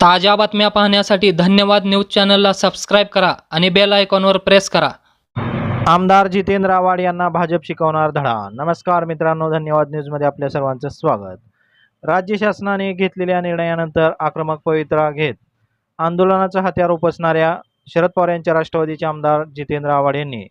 ताज्या बातम्या पाहण्यासाठी धन्यवाद न्यूज चॅनलला सबस्क्राईब करा आणि बेल आयकॉनवर प्रेस करा. आमदार जितेंद्र आव्हाड यांना भाजप शिकवणार धडा. नमस्कार मित्रांनो धन्यवाद न्यूजमध्ये आपल्या सर्वांचं स्वागत. राज्य शासनाने घेतलेल्या निर्णयानंतर आक्रमक पवित्रा घेत आंदोलनाचं हत्यार उपसणाऱ्या शरद पवार यांच्या राष्ट्रवादीचे आमदार जितेंद्र आव्हाड यांनी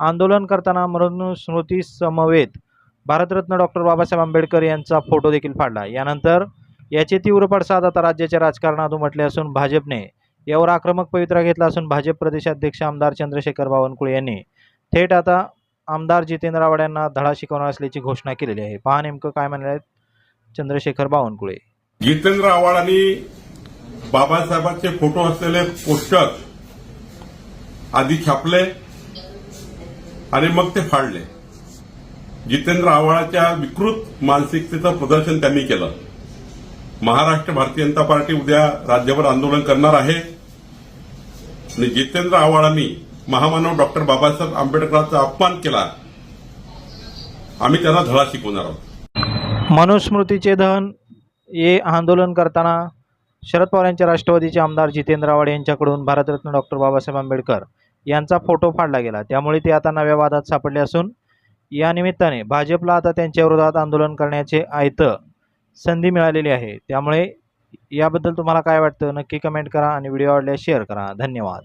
आंदोलन करताना मनुस्मृती समवेत भारतरत्न डॉक्टर बाबासाहेब आंबेडकर यांचा फोटो देखील फाडला. यानंतर याचे तीव्र पडसाद आता राज्याच्या राजकारणात उमटले असून भाजपने यावर आक्रमक पवित्रा घेतला असून भाजप प्रदेशाध्यक्ष आमदार चंद्रशेखर बावनकुळे यांनी थेट आता आमदार जितेंद्र आव्हाड यांना धडा शिकवणार असल्याची घोषणा केलेली आहे. पहा नेमकं काय म्हणाले आहेत चंद्रशेखर बावनकुळे. जितेंद्र आव्हाडांनी बाबासाहेबांचे फोटो असलेले पोस्टर आधी छापले आणि मग ते फाडले. जितेंद्र आव्हाडाच्या विकृत मानसिकतेचं प्रदर्शन त्यांनी केलं. महाराष्ट्र भारतीय जनता पार्टी उद्या राज्यभर आंदोलन करणार आहे. आणि जितेंद्र आव्हाडांनी महामानव डॉक्टर बाबासाहेब आंबेडकरांचा अपमान केला. आम्ही त्यांना धडा शिकवणार आहोत. मनुस्मृतीचे दहन हे आंदोलन करताना शरद पवार यांच्या राष्ट्रवादीचे आमदार जितेंद्र आव्हाड यांच्याकडून भारतरत्न डॉक्टर बाबासाहेब आंबेडकर यांचा फोटो फाडला गेला. त्यामुळे ते आता नव्या वादात सापडले असून या निमित्ताने भाजपला आता त्यांच्या विरोधात आंदोलन करण्याचे आयतं संधी मिळालेली आहे. त्यामुळे याबद्दल तुम्हाला काय वाटतं? नक्की कमेंट करा आणि व्हिडिओ आवडल्यास शेअर करा. धन्यवाद.